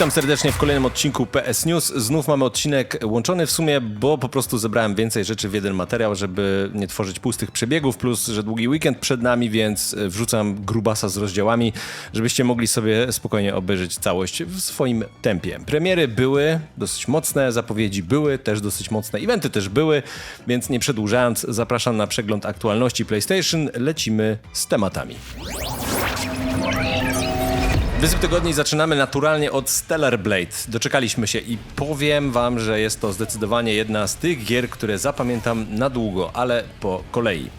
Witam serdecznie w kolejnym odcinku PS News. Znów mamy odcinek łączony w sumie, bo po prostu zebrałem więcej rzeczy w jeden materiał, żeby nie tworzyć pustych przebiegów, plus, że długi weekend przed nami, więc e, wrzucam grubasa z rozdziałami, żebyście mogli sobie spokojnie obejrzeć całość w swoim tempie. Premiery były dosyć mocne, zapowiedzi były też dosyć mocne, eventy też były, więc nie przedłużając, zapraszam na przegląd aktualności PlayStation. Lecimy z tematami. Wyzyw tygodni zaczynamy naturalnie od Stellar Blade. Doczekaliśmy się i powiem wam, że jest to zdecydowanie jedna z tych gier, które zapamiętam na długo, ale po kolei.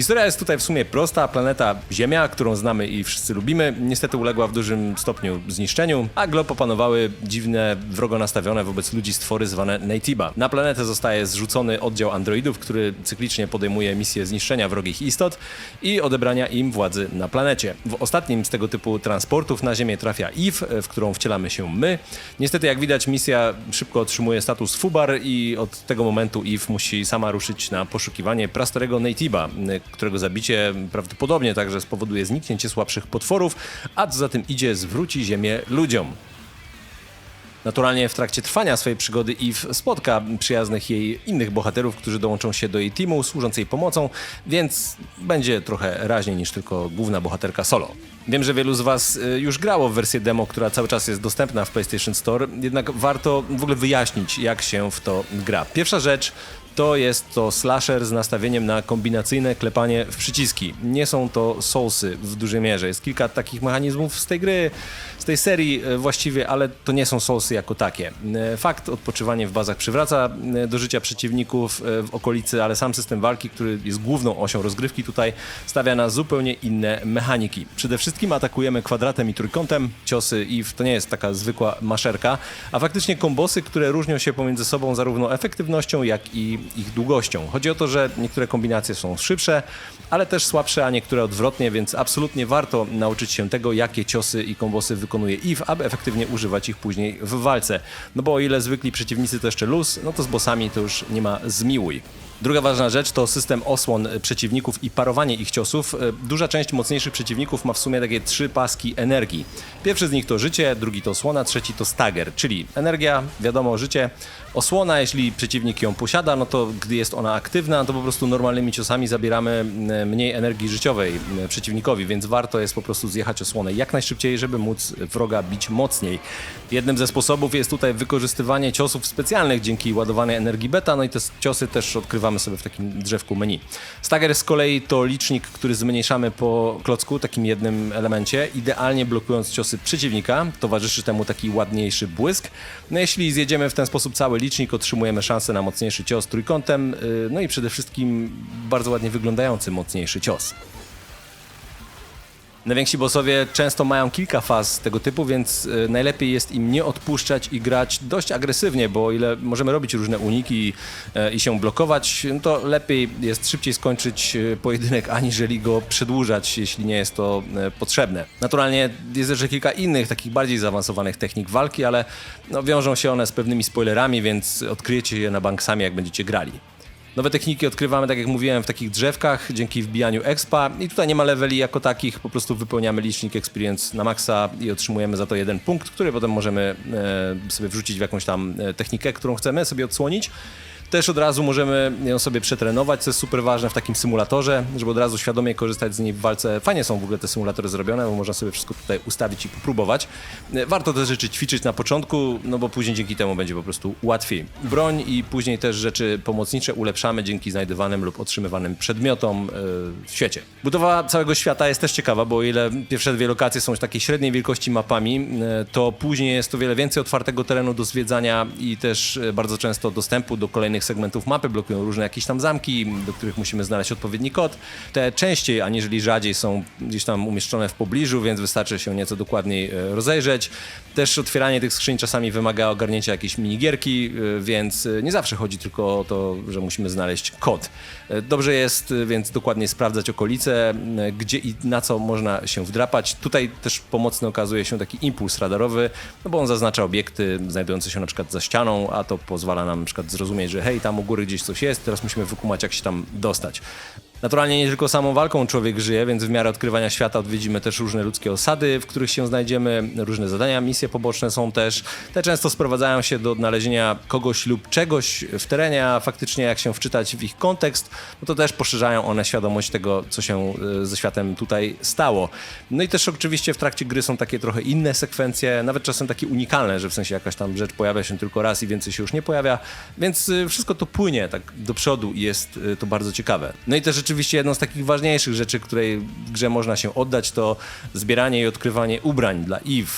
Historia jest tutaj w sumie prosta. Planeta Ziemia, którą znamy i wszyscy lubimy, niestety uległa w dużym stopniu zniszczeniu, a glob opanowały dziwne, wrogo nastawione wobec ludzi stwory zwane Natiba. Na planetę zostaje zrzucony oddział androidów, który cyklicznie podejmuje misję zniszczenia wrogich istot i odebrania im władzy na planecie. W ostatnim z tego typu transportów na Ziemię trafia Eve, w którą wcielamy się my. Niestety, jak widać, misja szybko otrzymuje status Fubar i od tego momentu Eve musi sama ruszyć na poszukiwanie prastarego Natiba, którego zabicie prawdopodobnie także spowoduje zniknięcie słabszych potworów, a co za tym idzie, zwróci Ziemię ludziom. Naturalnie w trakcie trwania swojej przygody Eve spotka przyjaznych jej innych bohaterów, którzy dołączą się do jej teamu, służąc jej pomocą, więc będzie trochę raźniej niż tylko główna bohaterka solo. Wiem, że wielu z Was y, już grało w wersję demo, która cały czas jest dostępna w PlayStation Store, jednak warto w ogóle wyjaśnić, jak się w to gra. Pierwsza rzecz to jest to slasher z nastawieniem na kombinacyjne klepanie w przyciski. Nie są to soulsy w dużej mierze. Jest kilka takich mechanizmów z tej gry, z tej serii e, właściwie, ale to nie są soulsy jako takie. E, Fakt, odpoczywanie w bazach przywraca e, do życia przeciwników w okolicy, ale sam system walki, który jest główną osią rozgrywki tutaj, stawia na zupełnie inne mechaniki. Przede wszystkim atakujemy kwadratem i trójkątem. Ciosy i to nie jest taka zwykła maszerka, a faktycznie kombosy, które różnią się pomiędzy sobą zarówno efektywnością, jak i ich długością. Chodzi o to, że niektóre kombinacje są szybsze, ale też słabsze, a niektóre odwrotnie, więc absolutnie warto nauczyć się tego, jakie ciosy i kombosy wykonuje Eve, aby efektywnie używać ich później w walce. No bo o ile zwykli przeciwnicy to jeszcze luz, no to z bossami to już nie ma zmiłuj. Druga ważna rzecz to system osłon przeciwników i parowanie ich ciosów. E, Duża część mocniejszych przeciwników ma w sumie takie trzy paski energii. Pierwszy z nich to życie, drugi to osłona, trzeci to stagger, czyli energia, wiadomo, życie. Osłona, jeśli przeciwnik ją posiada, no to gdy jest ona aktywna, to po prostu normalnymi ciosami zabieramy m, mniej energii życiowej m, przeciwnikowi, więc warto jest po prostu zjechać osłonę jak najszybciej, żeby móc wroga bić mocniej. Jednym ze sposobów jest tutaj wykorzystywanie ciosów specjalnych dzięki ładowanej energii beta, no i te ciosy też odkrywamy sobie w takim drzewku menu. Stagger z kolei to licznik, który zmniejszamy po klocku, takim jednym elemencie, idealnie blokując ciosy przeciwnika. Towarzyszy temu taki ładniejszy błysk. No jeśli zjedziemy w ten sposób cały licznik, otrzymujemy szansę na mocniejszy cios trójkątem, yy, no i przede wszystkim bardzo ładnie wyglądający mocniejszy cios. Najwięksi bossowie często mają kilka faz tego typu, więc y, najlepiej jest im nie odpuszczać i grać dość agresywnie, bo o ile możemy robić różne uniki i się blokować, no to lepiej jest szybciej skończyć e, pojedynek, aniżeli go przedłużać, jeśli nie jest to potrzebne. Naturalnie jest jeszcze kilka innych, takich bardziej zaawansowanych technik walki, ale no, wiążą się one z pewnymi spoilerami, więc odkryjecie je na bank sami, jak będziecie grali. Nowe techniki odkrywamy, tak jak mówiłem, w takich drzewkach dzięki wbijaniu expa i tutaj nie ma leveli jako takich, po prostu wypełniamy licznik experience na maksa i otrzymujemy za to jeden punkt, który potem możemy e, sobie wrzucić w jakąś tam e, technikę, którą chcemy sobie odsłonić. Też od razu możemy ją sobie przetrenować, co jest super ważne w takim symulatorze, żeby od razu świadomie korzystać z niej w walce. Fajnie są w ogóle te symulatory zrobione, bo można sobie wszystko tutaj ustawić i popróbować. E, Warto te rzeczy ćwiczyć na początku, no bo później dzięki temu będzie po prostu łatwiej. Broń i później też rzeczy pomocnicze ulepszamy dzięki znajdywanym lub otrzymywanym przedmiotom e, w świecie. Budowa całego świata jest też ciekawa, bo o ile pierwsze dwie lokacje są takiej średniej wielkości mapami, e, to później jest to wiele więcej otwartego terenu do zwiedzania i też bardzo często dostępu do kolejnych segmentów mapy blokują różne jakieś tam zamki, do których musimy znaleźć odpowiedni kod. Te częściej, aniżeli rzadziej są gdzieś tam umieszczone w pobliżu, więc wystarczy się nieco dokładniej e, rozejrzeć. Też otwieranie tych skrzyń czasami wymaga ogarnięcia jakiejś minigierki, e, więc e, nie zawsze chodzi tylko o to, że musimy znaleźć kod. Dobrze jest więc dokładnie sprawdzać okolice, gdzie i na co można się wdrapać. Tutaj też pomocny okazuje się taki impuls radarowy, no bo on zaznacza obiekty znajdujące się na przykład za ścianą, a to pozwala nam na przykład zrozumieć, że hej, tam u góry gdzieś coś jest, teraz musimy wykumać jak się tam dostać. Naturalnie nie tylko samą walką człowiek żyje, więc w miarę odkrywania świata odwiedzimy też różne ludzkie osady, w których się znajdziemy, różne zadania, misje poboczne są też. Te często sprowadzają się do odnalezienia kogoś lub czegoś w terenie, a faktycznie jak się wczytać w ich kontekst, no to też poszerzają one świadomość tego, co się e, ze światem tutaj stało. No i też oczywiście w trakcie gry są takie trochę inne sekwencje, nawet czasem takie unikalne, że w sensie jakaś tam rzecz pojawia się tylko raz i więcej się już nie pojawia, więc y, wszystko to płynie tak do przodu i jest y, to bardzo ciekawe. No i też rzeczywiście jedną z takich ważniejszych rzeczy, której grze można się oddać, to zbieranie i odkrywanie ubrań dla Eve,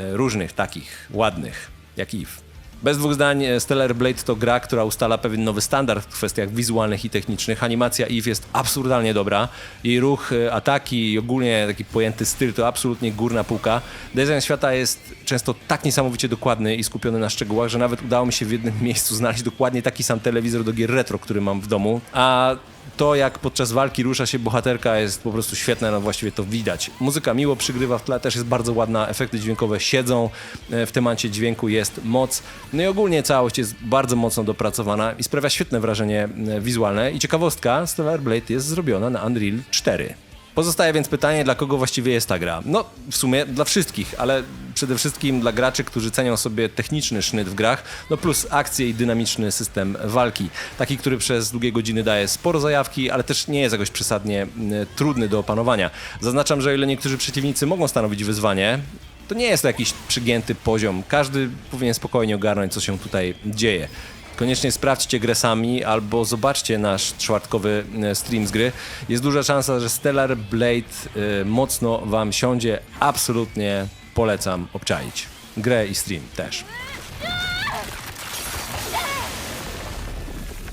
y, różnych takich ładnych, jak Eve. Bez dwóch zdań, e, Stellar Blade to gra, która ustala pewien nowy standard w kwestiach wizualnych i technicznych. Animacja Eve jest absurdalnie dobra. Jej ruch, e, ataki i ogólnie taki pojęty styl to absolutnie górna półka. Design świata jest często tak niesamowicie dokładny i skupiony na szczegółach, że nawet udało mi się w jednym miejscu znaleźć dokładnie taki sam telewizor do gier retro, który mam w domu. A to, jak podczas walki rusza się bohaterka, jest po prostu świetne, no właściwie to widać. Muzyka miło przygrywa w tle, też jest bardzo ładna, efekty dźwiękowe siedzą, e, w temacie dźwięku jest moc. No i ogólnie całość jest bardzo mocno dopracowana i sprawia świetne wrażenie e, wizualne. I ciekawostka, Stellar Blade jest zrobiona na Unreal 4. Pozostaje więc pytanie, dla kogo właściwie jest ta gra? No, w sumie dla wszystkich, ale przede wszystkim dla graczy, którzy cenią sobie techniczny sznyt w grach, no plus akcję i dynamiczny system walki. Taki, który przez długie godziny daje sporo zajawki, ale też nie jest jakoś przesadnie trudny do opanowania. Zaznaczam, że o ile niektórzy przeciwnicy mogą stanowić wyzwanie, to nie jest to jakiś przygięty poziom. Każdy powinien spokojnie ogarnąć, co się tutaj dzieje. Koniecznie sprawdźcie grę sami albo zobaczcie nasz czwartkowy e, stream z gry. Jest duża szansa, że Stellar Blade y, mocno wam siądzie. Absolutnie polecam obczaić. Grę i stream też.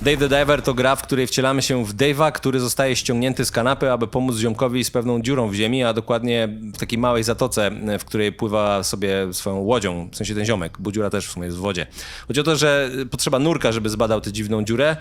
Dave the Diver to gra, w której wcielamy się w Dave'a, który zostaje ściągnięty z kanapy, aby pomóc ziomkowi z pewną dziurą w ziemi, a dokładnie w takiej małej zatoce, w której pływa sobie swoją łodzią, w sensie ten ziomek, bo dziura też w sumie jest w wodzie. Chodzi o to, że potrzeba nurka, żeby zbadał tę dziwną dziurę,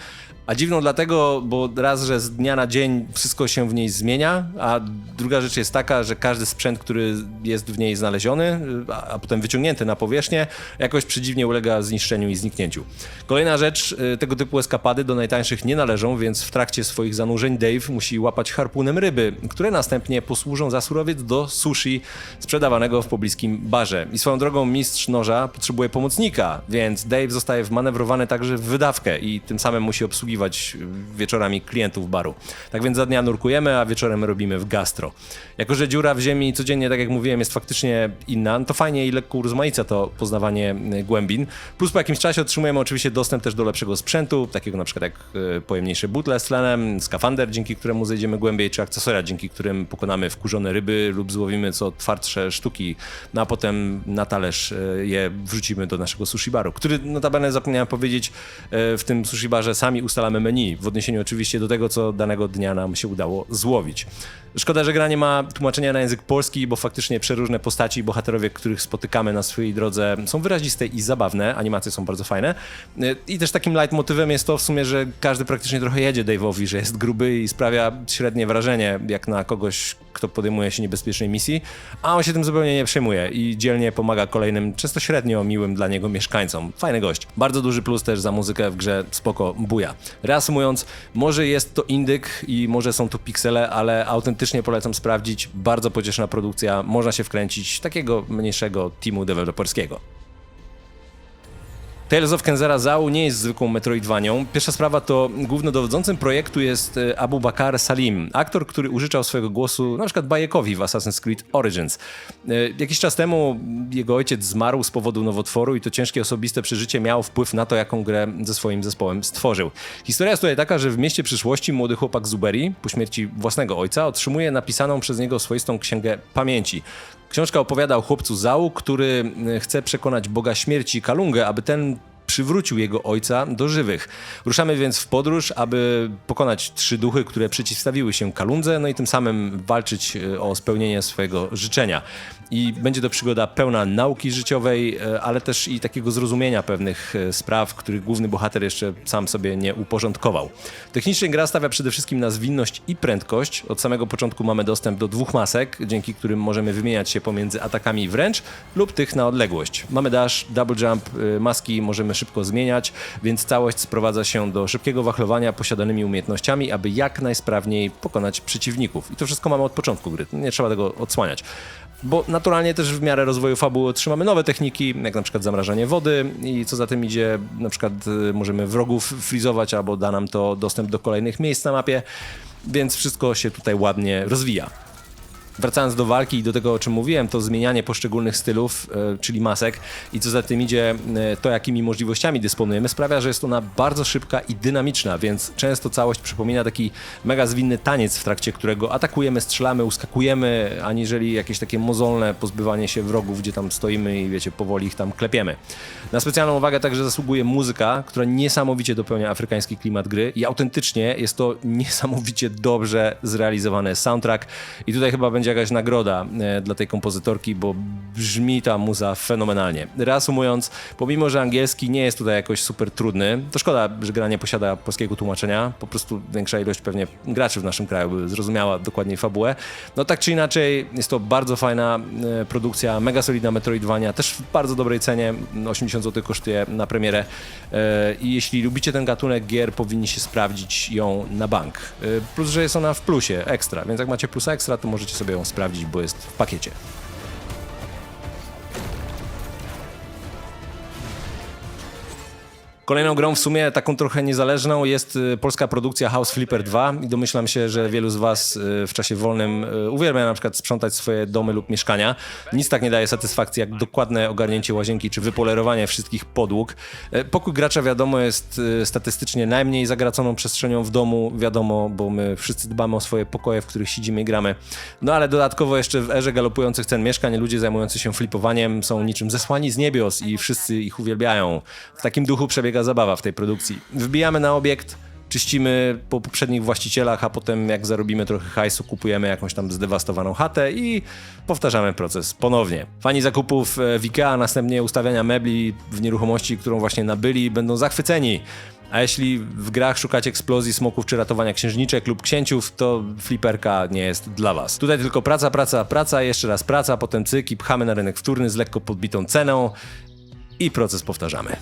a dziwną dlatego, bo raz, że z dnia na dzień wszystko się w niej zmienia, a druga rzecz jest taka, że każdy sprzęt, który jest w niej znaleziony, a, potem wyciągnięty na powierzchnię, jakoś przedziwnie ulega zniszczeniu i zniknięciu. Kolejna rzecz, y, tego typu do najtańszych nie należą, więc w trakcie swoich zanurzeń Dave musi łapać harpunem ryby, które następnie posłużą za surowiec do sushi sprzedawanego w pobliskim barze. I swoją drogą mistrz noża potrzebuje pomocnika, więc Dave zostaje wmanewrowany także w wydawkę i tym samym musi obsługiwać wieczorami klientów baru. Tak więc za dnia nurkujemy, a wieczorem robimy w gastro. Jako, że dziura w ziemi codziennie, tak jak mówiłem, jest faktycznie inna, no to fajnie i lekko urozmaica to poznawanie głębin. Plus po jakimś czasie otrzymujemy oczywiście dostęp też do lepszego sprzętu, takiego na przykład jak e, pojemniejsze butle z tlenem, skafander, dzięki któremu zejdziemy głębiej, czy akcesoria, dzięki którym pokonamy wkurzone ryby lub złowimy co twardsze sztuki, no a potem na talerz e, je wrzucimy do naszego sushi baru, który notabene zapomniałem powiedzieć, e, w tym sushi barze sami ustalamy menu, w odniesieniu oczywiście do tego, co danego dnia nam się udało złowić. Szkoda, że gra nie ma tłumaczenia na język polski, bo faktycznie przeróżne postaci i bohaterowie, których spotykamy na swojej drodze są wyraziste i zabawne, animacje są bardzo fajne. I też takim leitmotywem jest to w sumie, że każdy praktycznie trochę jedzie Dave'owi, że jest gruby i sprawia średnie wrażenie, jak na kogoś, kto podejmuje się niebezpiecznej misji, a on się tym zupełnie nie przejmuje i dzielnie pomaga kolejnym, często średnio miłym dla niego mieszkańcom. Fajny gość. Bardzo duży plus też za muzykę w grze, spoko, buja. Reasumując, może jest to indyk i może są to piksele, ale autentycznie polecam sprawdzić. Bardzo pocieszna produkcja, można się wkręcić takiego mniejszego teamu deweloperskiego. Tales of Kenzera Zau nie jest zwykłą Metroidvanią. Pierwsza sprawa to głównodowodzącym projektu jest e, Abu Bakar Salim, aktor, który użyczał swojego głosu na przykład Bajekowi w Assassin's Creed Origins. E, jakiś czas temu jego ojciec zmarł z powodu nowotworu i to ciężkie osobiste przeżycie miało wpływ na to, jaką grę ze swoim zespołem stworzył. Historia jest tutaj taka, że w mieście przyszłości młody chłopak z Uberi, po śmierci własnego ojca, otrzymuje napisaną przez niego swoistą księgę pamięci. Książka opowiada o chłopcu Zau, który e, chce przekonać Boga śmierci Kalungę, aby ten przywrócił jego ojca do żywych. Ruszamy więc w podróż, aby pokonać trzy duchy, które przeciwstawiły się Kalundze, no i tym samym walczyć e, o spełnienie swojego życzenia. I będzie to przygoda pełna nauki życiowej, e, ale też i takiego zrozumienia pewnych e, spraw, których główny bohater jeszcze sam sobie nie uporządkował. Technicznie gra stawia przede wszystkim na zwinność i prędkość. Od samego początku mamy dostęp do dwóch masek, dzięki którym możemy wymieniać się pomiędzy atakami wręcz lub tych na odległość. Mamy dash, double jump, maski możemy szybko szybko zmieniać, więc całość sprowadza się do szybkiego wachlowania posiadanymi umiejętnościami, aby jak najsprawniej pokonać przeciwników. I to wszystko mamy od początku gry, nie trzeba tego odsłaniać. Bo naturalnie też w miarę rozwoju fabuły otrzymamy nowe techniki, jak na przykład zamrażanie wody i co za tym idzie, na przykład y, możemy wrogów frizować albo da nam to dostęp do kolejnych miejsc na mapie, więc wszystko się tutaj ładnie rozwija. Wracając do walki i do tego, o czym mówiłem, to zmienianie poszczególnych stylów, e, czyli masek i co za tym idzie, e, to jakimi możliwościami dysponujemy, sprawia, że jest ona bardzo szybka i dynamiczna, więc często całość przypomina taki mega zwinny taniec, w trakcie którego atakujemy, strzelamy, uskakujemy, aniżeli jakieś takie mozolne pozbywanie się wrogów, gdzie tam stoimy i wiecie, powoli ich tam klepiemy. Na specjalną uwagę także zasługuje muzyka, która niesamowicie dopełnia afrykański klimat gry i autentycznie jest to niesamowicie dobrze zrealizowany soundtrack i tutaj chyba będzie jakaś nagroda e, dla tej kompozytorki, bo brzmi ta muza fenomenalnie. Reasumując, pomimo, że angielski nie jest tutaj jakoś super trudny, to szkoda, że gra nie posiada polskiego tłumaczenia, po prostu większa ilość pewnie graczy w naszym kraju by zrozumiała dokładniej fabułę. No tak czy inaczej, jest to bardzo fajna e, produkcja, mega solidna Metroidvania, też w bardzo dobrej cenie, 80 zł kosztuje na premierę e, i jeśli lubicie ten gatunek gier, powinniście sprawdzić ją na bank. Plus, że jest ona w plusie, ekstra, więc jak macie plusa ekstra, to możecie sobie ją sprawdzić, bo jest w pakiecie. Kolejną grą w sumie taką trochę niezależną jest y, polska produkcja House Flipper 2 i domyślam się, że wielu z was y, w czasie wolnym y, uwielbia na przykład sprzątać swoje domy lub mieszkania. Nic tak nie daje satysfakcji jak dokładne ogarnięcie łazienki czy wypolerowanie wszystkich podłóg. E, Pokój gracza wiadomo jest statystycznie najmniej zagraconą przestrzenią w domu, wiadomo, bo my wszyscy dbamy o swoje pokoje, w których siedzimy i gramy. No ale dodatkowo jeszcze w erze galopujących cen mieszkań ludzie zajmujący się flipowaniem są niczym zesłani z niebios i wszyscy ich uwielbiają. W takim duchu przebiega zabawa w tej produkcji. Wbijamy na obiekt, czyścimy po poprzednich właścicielach, a potem jak zarobimy trochę hajsu, kupujemy jakąś tam zdewastowaną chatę i powtarzamy proces ponownie. Fani zakupów e, w IKEA, a następnie ustawiania mebli w nieruchomości, którą właśnie nabyli, będą zachwyceni. A jeśli w grach szukacie eksplozji, smoków czy ratowania księżniczek lub księciów, to fliperka nie jest dla was. Tutaj tylko praca, praca, praca, jeszcze raz praca, potem cyk i pchamy na rynek wtórny z lekko podbitą ceną i proces powtarzamy.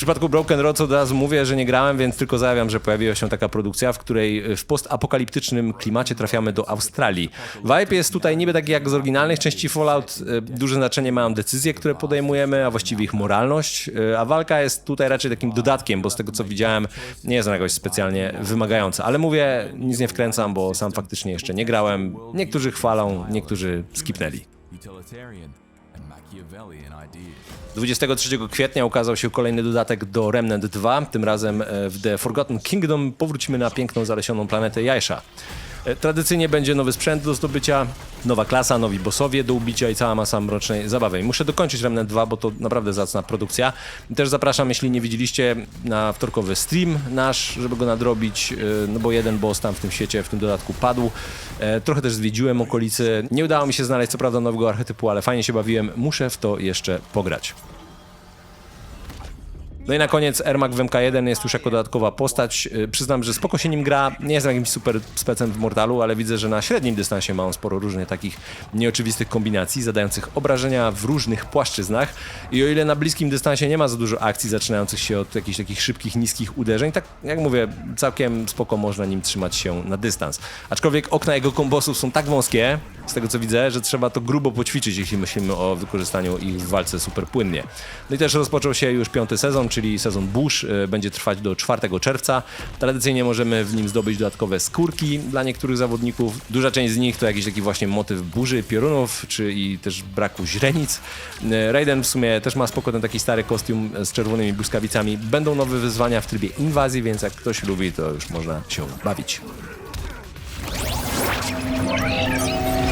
Przypadku Broken Roads od razu mówię, że nie grałem, więc tylko zajawiam, że pojawiła się taka produkcja, w której w postapokaliptycznym klimacie trafiamy do Australii. Vibe jest tutaj niby taki jak z oryginalnych części Fallout. E, Duże znaczenie mają decyzje, które podejmujemy, a właściwie ich moralność, e, a walka jest tutaj raczej takim dodatkiem, bo z tego co widziałem nie jest ona jakoś specjalnie wymagająca. Ale mówię, nic nie wkręcam, bo sam faktycznie jeszcze nie grałem. Niektórzy chwalą, niektórzy skipnęli. utilitarian. 23 kwietnia ukazał się kolejny dodatek do Remnant 2. Tym razem e, w The Forgotten Kingdom powrócimy na piękną, zalesioną planetę Jajsza. E, Tradycyjnie będzie nowy sprzęt do zdobycia, nowa klasa, nowi bossowie do ubicia i cała masa mrocznej zabawy. I muszę dokończyć Remnant 2, bo to naprawdę zacna produkcja. Też zapraszam, jeśli nie widzieliście, na wtorkowy stream nasz, żeby go nadrobić, e, no bo jeden boss tam w tym świecie, w tym dodatku padł. E, Trochę też zwiedziłem okolicy. Nie udało mi się znaleźć co prawda nowego archetypu, ale fajnie się bawiłem. Muszę w to jeszcze pograć. No i na koniec Ermak w MK1 jest już jako dodatkowa postać. Yy, Przyznam, że spoko się nim gra. Nie jestem jakimś super specem w Mortalu, ale widzę, że na średnim dystansie ma on sporo różnych takich nieoczywistych kombinacji, zadających obrażenia w różnych płaszczyznach. I o ile na bliskim dystansie nie ma za dużo akcji zaczynających się od jakichś takich szybkich, niskich uderzeń, tak jak mówię, całkiem spoko można nim trzymać się na dystans. Aczkolwiek okna jego kombosów są tak wąskie, z tego co widzę, że trzeba to grubo poćwiczyć, jeśli myślimy o wykorzystaniu ich w walce super płynnie. No i też rozpoczął się już piąty sezon, czyli sezon Bush, y, będzie trwać do 4 czerwca. Tradycyjnie możemy w nim zdobyć dodatkowe skórki dla niektórych zawodników. Duża część z nich to jakiś taki właśnie motyw burzy, piorunów, czy i też braku źrenic. Y, Raiden w sumie też ma spoko ten taki stary kostium z czerwonymi błyskawicami. Będą nowe wyzwania w trybie inwazji, więc jak ktoś lubi, to już można się bawić.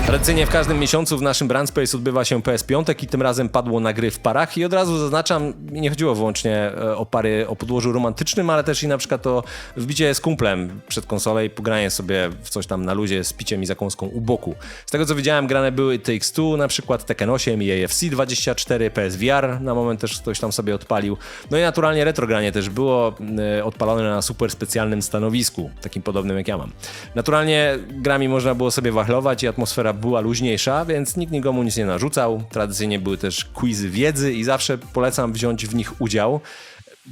Tradycyjnie w każdym miesiącu w naszym Brand Space odbywa się PS5 i tym razem padło na gry w parach i od razu zaznaczam, nie chodziło wyłącznie e, o pary o podłożu romantycznym, ale też i na przykład o wbicie z kumplem przed konsolę i pogranie sobie w coś tam na luzie z piciem i zakąską u boku. Z tego co widziałem grane były TX2, na przykład Tekken 8 i AFC 24, PSVR na moment też ktoś tam sobie odpalił. No i naturalnie retrogranie też było e, odpalone na super specjalnym stanowisku, takim podobnym jak ja mam. Naturalnie grami można było sobie wachlować i atmosfera była luźniejsza, więc nikt nikomu nic nie narzucał. Tradycyjnie były też quizy wiedzy i zawsze polecam wziąć w nich udział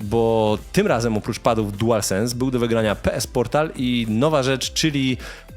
bo tym razem oprócz padów DualSense był do wygrania PS Portal i nowa rzecz, czyli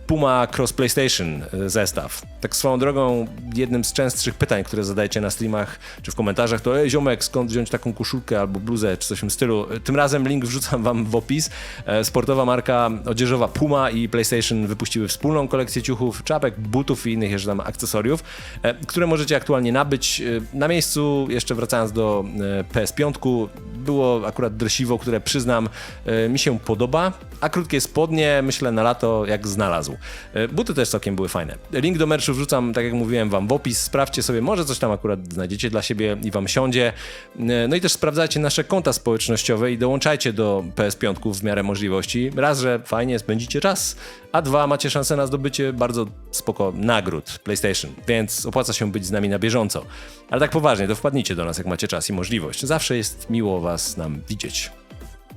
Puma Cross PlayStation e, zestaw. Tak swoją drogą, jednym z częstszych pytań, które zadajecie na streamach czy w komentarzach, to ej ziomek, skąd wziąć taką koszulkę albo bluzę czy coś w tym stylu. Tym razem link wrzucam wam w opis. E, Sportowa marka odzieżowa Puma i PlayStation wypuściły wspólną kolekcję ciuchów, czapek, butów i innych jeszcze tam akcesoriów, e, które możecie aktualnie nabyć. E, Na miejscu, jeszcze wracając do e, PS5, było akurat dresiwo, które przyznam e, mi się podoba, a krótkie spodnie myślę na lato jak znalazł. E, Buty też całkiem były fajne. Link do merchu wrzucam, tak jak mówiłem wam w opis, sprawdźcie sobie, może coś tam akurat znajdziecie dla siebie i wam siądzie. E, No i też sprawdzajcie nasze konta społecznościowe i dołączajcie do PS5 w miarę możliwości. Raz, że fajnie spędzicie czas, a dwa, macie szansę na zdobycie bardzo spoko nagród PlayStation, więc opłaca się być z nami na bieżąco. Ale tak poważnie, to wpadnijcie do nas, jak macie czas i możliwość. Zawsze jest miło was nam widzieć.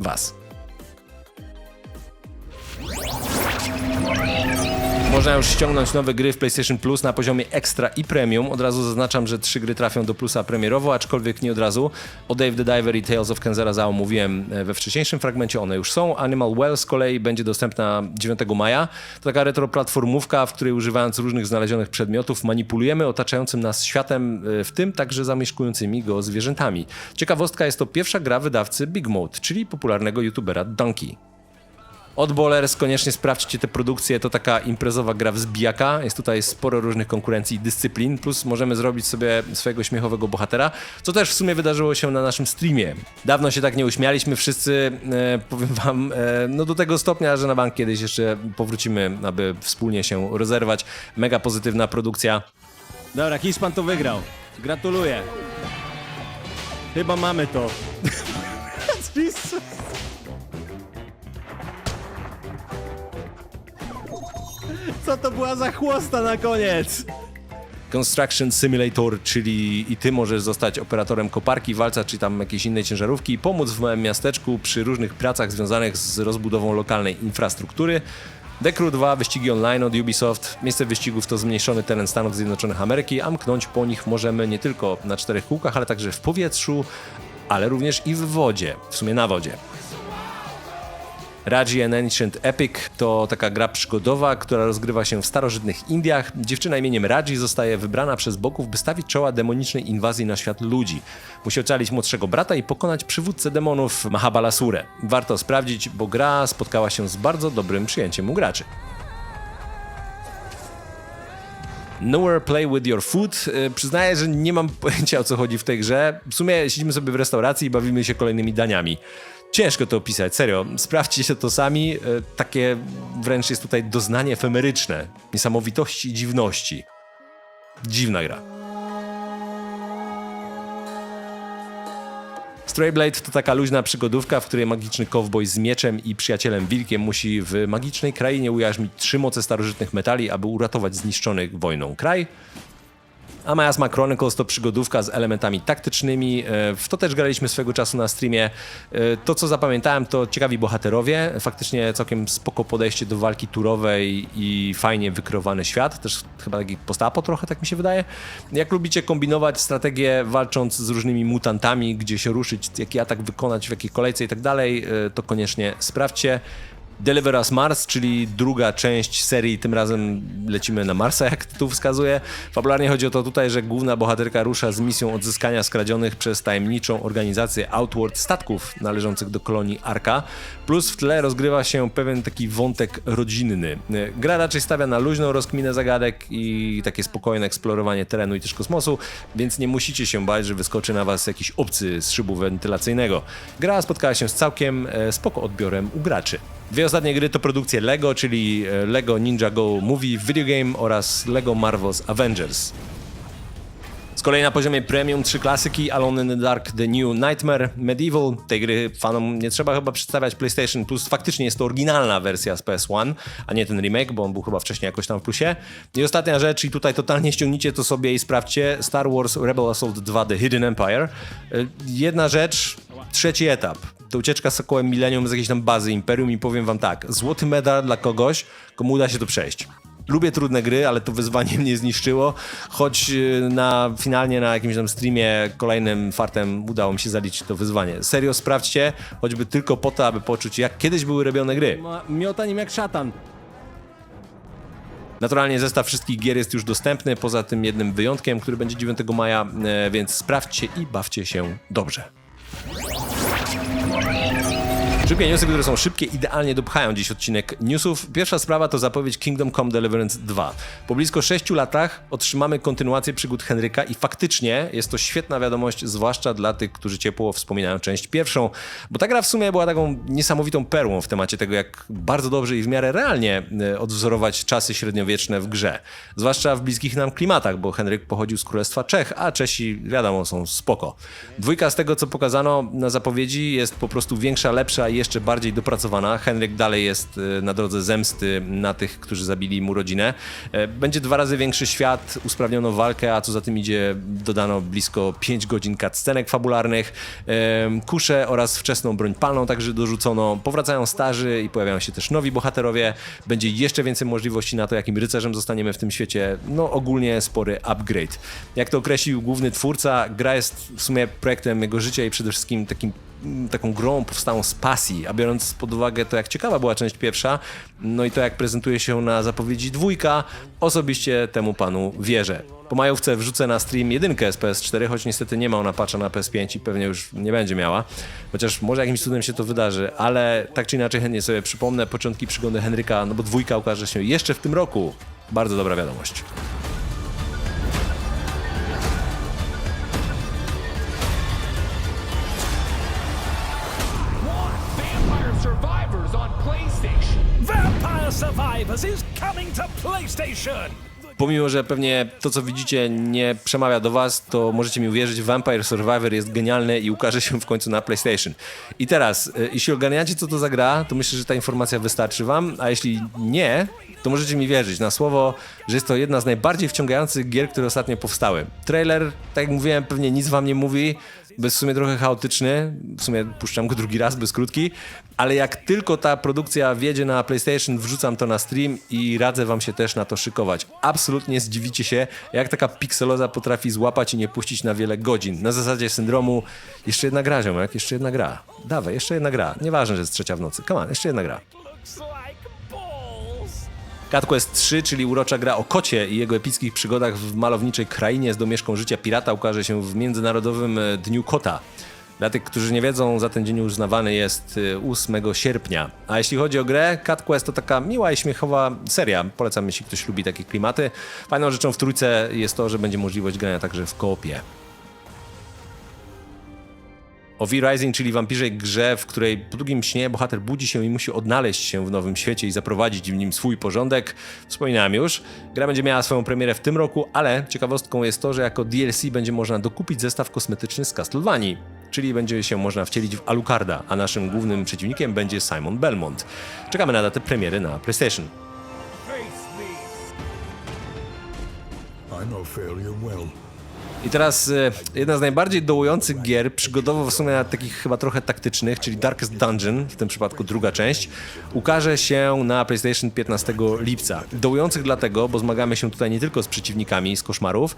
Was. Można już ściągnąć nowe gry w PlayStation Plus na poziomie Extra i Premium. Od razu zaznaczam, że trzy gry trafią do Plusa premierowo, aczkolwiek nie od razu. O Dave the Diver i Tales of Kenzera Zao mówiłem e, we wcześniejszym fragmencie, one już są. Animal Well z kolei będzie dostępna 9 maja. To taka retro-platformówka, w której używając różnych znalezionych przedmiotów manipulujemy otaczającym nas światem, e, w tym także zamieszkującymi go zwierzętami. Ciekawostka, jest to pierwsza gra wydawcy Big Mode, czyli popularnego youtubera Donkey. Od Bowlers koniecznie sprawdźcie te produkcje, to taka imprezowa gra wzbijaka, jest tutaj sporo różnych konkurencji i dyscyplin, plus możemy zrobić sobie swojego śmiechowego bohatera, co też w sumie wydarzyło się na naszym streamie. Dawno się tak nie uśmialiśmy wszyscy, e, powiem wam, e, no do tego stopnia, że na bank kiedyś jeszcze powrócimy, aby wspólnie się rozerwać. Mega pozytywna produkcja. Dobra, Hiszpan to wygrał. Gratuluję. Chyba mamy to. Co to była za chłosta na koniec? Construction Simulator, czyli i ty możesz zostać operatorem koparki, walca czy tam jakiejś innej ciężarówki i pomóc w małym miasteczku przy różnych pracach związanych z rozbudową lokalnej infrastruktury. The Crew 2, wyścigi online od Ubisoft. Miejsce wyścigów to zmniejszony teren Stanów Zjednoczonych Ameryki, a mknąć po nich możemy nie tylko na czterech kółkach, ale także w powietrzu, ale również i w wodzie, w sumie na wodzie. Raji and Ancient Epic to taka gra przygodowa, która rozgrywa się w starożytnych Indiach. Dziewczyna imieniem Raji zostaje wybrana przez bogów, by stawić czoła demonicznej inwazji na świat ludzi. Musi ocalić młodszego brata i pokonać przywódcę demonów Mahabalasurę. Warto sprawdzić, bo gra spotkała się z bardzo dobrym przyjęciem u graczy. Nowhere Play With Your Food. E, Przyznaję, że nie mam pojęcia o co chodzi w tej grze. W sumie siedzimy sobie w restauracji i bawimy się kolejnymi daniami. Ciężko to opisać, serio. Sprawdźcie się to sami. E, Takie wręcz jest tutaj doznanie efemeryczne. Niesamowitości i dziwności. Dziwna gra. Strayblade to taka luźna przygodówka, w której magiczny cowboy z mieczem i przyjacielem wilkiem musi w magicznej krainie ujarzmić trzy moce starożytnych metali, aby uratować zniszczony wojną kraj. A Miasma Chronicles to przygodówka z elementami taktycznymi. E, W to też graliśmy swego czasu na streamie. E, To, co zapamiętałem, to ciekawi bohaterowie. Faktycznie całkiem spoko podejście do walki turowej i fajnie wykreowany świat. Też chyba taki postapo trochę, tak mi się wydaje. Jak lubicie kombinować strategię walcząc z różnymi mutantami, gdzie się ruszyć, jaki atak wykonać, w jakiej kolejce i tak dalej, e, to koniecznie sprawdźcie. Deliver Us Mars, czyli druga część serii, tym razem lecimy na Marsa, jak tytuł wskazuje. Fabularnie chodzi o to tutaj, że główna bohaterka rusza z misją odzyskania skradzionych przez tajemniczą organizację Outward statków należących do kolonii Arka. Plus w tle rozgrywa się pewien taki wątek rodzinny. Gra raczej stawia na luźną rozkminę zagadek i takie spokojne eksplorowanie terenu i też kosmosu, więc nie musicie się bać, że wyskoczy na was jakiś obcy z szybu wentylacyjnego. Gra spotkała się z całkiem e, spoko odbiorem u graczy. Dwie ostatnie gry to produkcje LEGO, czyli e, LEGO Ninja Go Movie Video Game oraz LEGO Marvel's Avengers. Z kolei na poziomie premium trzy klasyki Alone in the Dark, The New Nightmare, Medieval. Tej gry fanom nie trzeba chyba przedstawiać PlayStation Plus. Faktycznie jest to oryginalna wersja z PS1, a nie ten remake, bo on był chyba wcześniej jakoś tam w plusie. I ostatnia rzecz, i tutaj totalnie ściągnijcie to sobie i sprawdźcie, Star Wars Rebel Assault 2 The Hidden Empire. Y, Jedna rzecz, trzeci etap. To ucieczka z Sokołem Millennium z jakiejś tam bazy Imperium i powiem wam tak, złoty medal dla kogoś, komu uda się to przejść. Lubię trudne gry, ale to wyzwanie mnie zniszczyło, choć y, na finalnie na jakimś tam streamie kolejnym fartem udało mi się zaliczyć to wyzwanie. Serio sprawdźcie, choćby tylko po to, aby poczuć jak kiedyś były robione gry. Ma miota nim jak szatan. Naturalnie zestaw wszystkich gier jest już dostępny, poza tym jednym wyjątkiem, który będzie 9 maja, e, więc sprawdźcie i bawcie się dobrze. Yeah. Szybkie newsy, które są szybkie, idealnie dopchają dziś odcinek newsów. Pierwsza sprawa to zapowiedź Kingdom Come Deliverance 2. Po blisko 6 latach otrzymamy kontynuację przygód Henryka i faktycznie jest to świetna wiadomość, zwłaszcza dla tych, którzy ciepło wspominają część pierwszą, bo ta gra w sumie była taką niesamowitą perłą w temacie tego, jak bardzo dobrze i w miarę realnie e, odwzorować czasy średniowieczne w grze. Zwłaszcza w bliskich nam klimatach, bo Henryk pochodził z Królestwa Czech, a Czesi, wiadomo, są spoko. Dwójka z tego, co pokazano na zapowiedzi, jest po prostu większa, lepsza i jeszcze bardziej dopracowana. Henryk dalej jest e, na drodze zemsty na tych, którzy zabili mu rodzinę. E, Będzie dwa razy większy świat, usprawniono walkę, a co za tym idzie, dodano blisko 5 godzin cutscenek fabularnych, e, kusze oraz wczesną broń palną także dorzucono. Powracają starzy i pojawiają się też nowi bohaterowie. Będzie jeszcze więcej możliwości na to, jakim rycerzem zostaniemy w tym świecie. No ogólnie spory upgrade. Jak to określił główny twórca, gra jest w sumie projektem jego życia i przede wszystkim takim taką grą powstałą z pasji, a biorąc pod uwagę to, jak ciekawa była część pierwsza, no i to, jak prezentuje się na zapowiedzi dwójka, osobiście temu panu wierzę. Po majówce wrzucę na stream jedynkę z PS4, choć niestety nie ma ona patcha na PS5 i pewnie już nie będzie miała, chociaż może jakimś cudem się to wydarzy, ale tak czy inaczej chętnie sobie przypomnę początki przygody Henryka, no bo dwójka ukaże się jeszcze w tym roku. Bardzo dobra wiadomość. Pomimo, że pewnie to, co widzicie, nie przemawia do was, to możecie mi uwierzyć, Vampire Survivor jest genialny i ukaże się w końcu na PlayStation. I teraz, e, jeśli ogarniacie, co to za gra, to myślę, że ta informacja wystarczy wam, a jeśli nie, to możecie mi wierzyć na słowo, że jest to jedna z najbardziej wciągających gier, które ostatnio powstały. Trailer, tak jak mówiłem, pewnie nic wam nie mówi, bez sumie trochę chaotyczny, w sumie puszczam go drugi raz, bez krótki, ale jak tylko ta produkcja wjedzie na PlayStation, wrzucam to na stream i radzę wam się też na to szykować. Absolutnie zdziwicie się, jak taka pikseloza potrafi złapać i nie puścić na wiele godzin. Na zasadzie syndromu, jeszcze jedna gra, ziomek, jeszcze jedna gra. Dawaj, jeszcze jedna gra. Nieważne, że jest trzecia w nocy. Come on, jeszcze jedna gra. Cat Quest 3, czyli urocza gra o kocie i jego epickich przygodach w malowniczej krainie z domieszką życia pirata ukaże się w Międzynarodowym e, Dniu Kota. Dla tych, którzy nie wiedzą, za ten dzień uznawany jest e, 8 sierpnia. A jeśli chodzi o grę, Cat Quest to taka miła i śmiechowa seria. Polecam, jeśli ktoś lubi takie klimaty. Fajną rzeczą w trójce jest to, że będzie możliwość grania także w koopie. O V-Rising, czyli wampirzej grze, w której po długim śnie bohater budzi się i musi odnaleźć się w nowym świecie i zaprowadzić w nim swój porządek. Wspominałem już. Gra będzie miała swoją premierę w tym roku, ale ciekawostką jest to, że jako DLC będzie można dokupić zestaw kosmetyczny z Castlevanii. Czyli będzie się można wcielić w Alucarda, a naszym głównym przeciwnikiem będzie Simon Belmont. Czekamy na datę premiery na PlayStation. I know well. I teraz e, jedna z najbardziej dołujących gier, przygodowo w sumie takich chyba trochę taktycznych, czyli Darkest Dungeon, w tym przypadku druga część, ukaże się na PlayStation 15 lipca. Dołujących dlatego, bo zmagamy się tutaj nie tylko z przeciwnikami z koszmarów,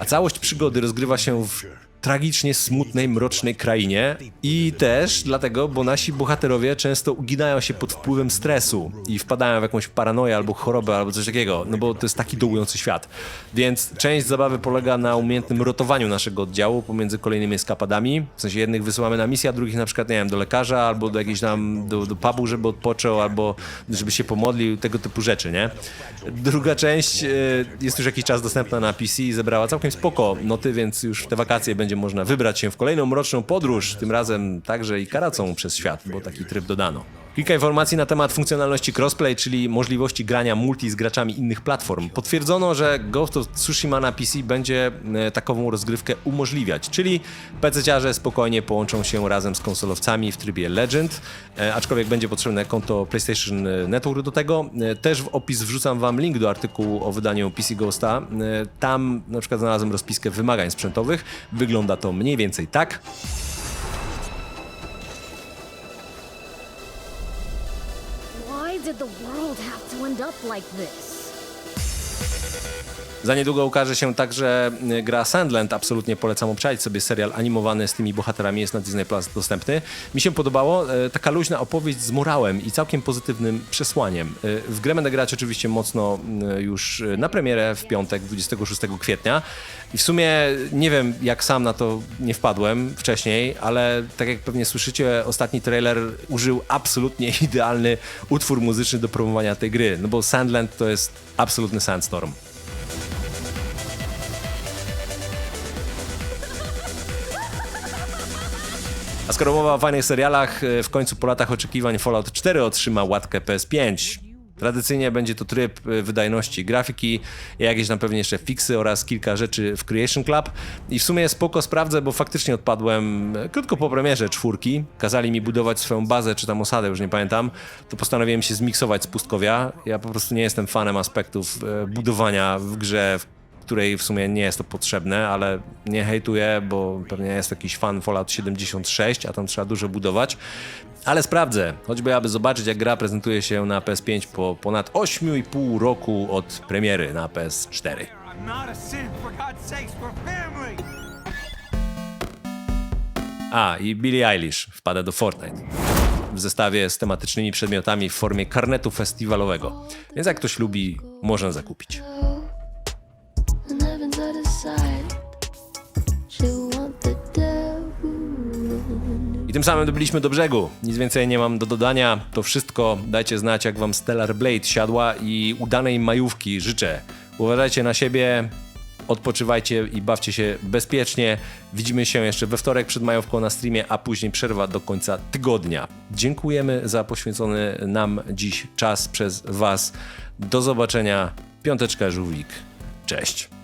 a całość przygody rozgrywa się w tragicznie smutnej, mrocznej krainie i też dlatego, bo nasi bohaterowie często uginają się pod wpływem stresu i wpadają w jakąś paranoję albo chorobę albo coś takiego, no bo to jest taki dołujący świat. Więc część zabawy polega na umiejętnym rotowaniu naszego oddziału pomiędzy kolejnymi eskapadami. W sensie jednych wysyłamy na misję, a drugich na przykład, nie wiem, do lekarza albo do jakiejś tam, do, do pubu, żeby odpoczął albo żeby się pomodlił, tego typu rzeczy, nie? Druga część e, jest już jakiś czas dostępna na PC i zebrała całkiem spoko noty, więc już te wakacje będzie można wybrać się w kolejną mroczną podróż, tym razem także i karacą przez świat, bo taki tryb dodano. Kilka informacji na temat funkcjonalności crossplay, czyli możliwości grania multi z graczami innych platform. Potwierdzono, że Ghost of Tsushima na PC będzie e, takową rozgrywkę umożliwiać, czyli PC-ciarze spokojnie połączą się razem z konsolowcami w trybie Legend, e, aczkolwiek będzie potrzebne konto PlayStation Network do tego. E, Też w opis wrzucam wam link do artykułu o wydaniu PC Ghosta. E, Tam na przykład znalazłem rozpiskę wymagań sprzętowych. Wygląda to mniej więcej tak. Did the world have to end up like this? Za niedługo ukaże się także y, gra Sandland. Absolutnie polecam obczaić sobie serial animowany z tymi bohaterami. Jest na Disney Plus dostępny. Mi się podobało. y, Taka luźna opowieść z morałem i całkiem pozytywnym przesłaniem. Y, W grę będę grać oczywiście mocno już na premierę w piątek, 26 kwietnia. I w sumie nie wiem, jak sam na to nie wpadłem wcześniej, ale tak jak pewnie słyszycie, ostatni trailer użył absolutnie idealny utwór muzyczny do promowania tej gry. No bo Sandland to jest absolutny sandstorm. A skoro mowa o fajnych serialach, e, w końcu po latach oczekiwań Fallout 4 otrzyma łatkę PS5. Tradycyjnie będzie to tryb e, wydajności grafiki, jakieś tam pewnie jeszcze fixy oraz kilka rzeczy w Creation Club. I w sumie spoko sprawdzę, bo faktycznie odpadłem e, krótko po premierze czwórki. Kazali mi budować swoją bazę czy tam osadę, już nie pamiętam. To postanowiłem się zmiksować z pustkowia. Ja po prostu nie jestem fanem aspektów budowania w grze, której w sumie nie jest to potrzebne, ale nie hejtuję, bo pewnie jest jakiś fan Fallout 76, a tam trzeba dużo budować. Ale sprawdzę, choćby aby zobaczyć, jak gra prezentuje się na PS5 po ponad 8,5 roku od premiery na PS4. I'm not a sin, for God's sakes, we're family! A, i Billie Eilish wpada do Fortnite. W zestawie z tematycznymi przedmiotami w formie karnetu festiwalowego. Więc jak ktoś lubi, można zakupić. Tym samym dobiliśmy do brzegu. Nic więcej nie mam do dodania. To wszystko. Dajcie znać, jak wam Stellar Blade siadła i udanej majówki życzę. Uważajcie na siebie, odpoczywajcie i bawcie się bezpiecznie. Widzimy się jeszcze we wtorek przed majówką na streamie, a później przerwa do końca tygodnia. Dziękujemy za poświęcony nam dziś czas przez was. Do zobaczenia. Piąteczka Żółwik. Cześć.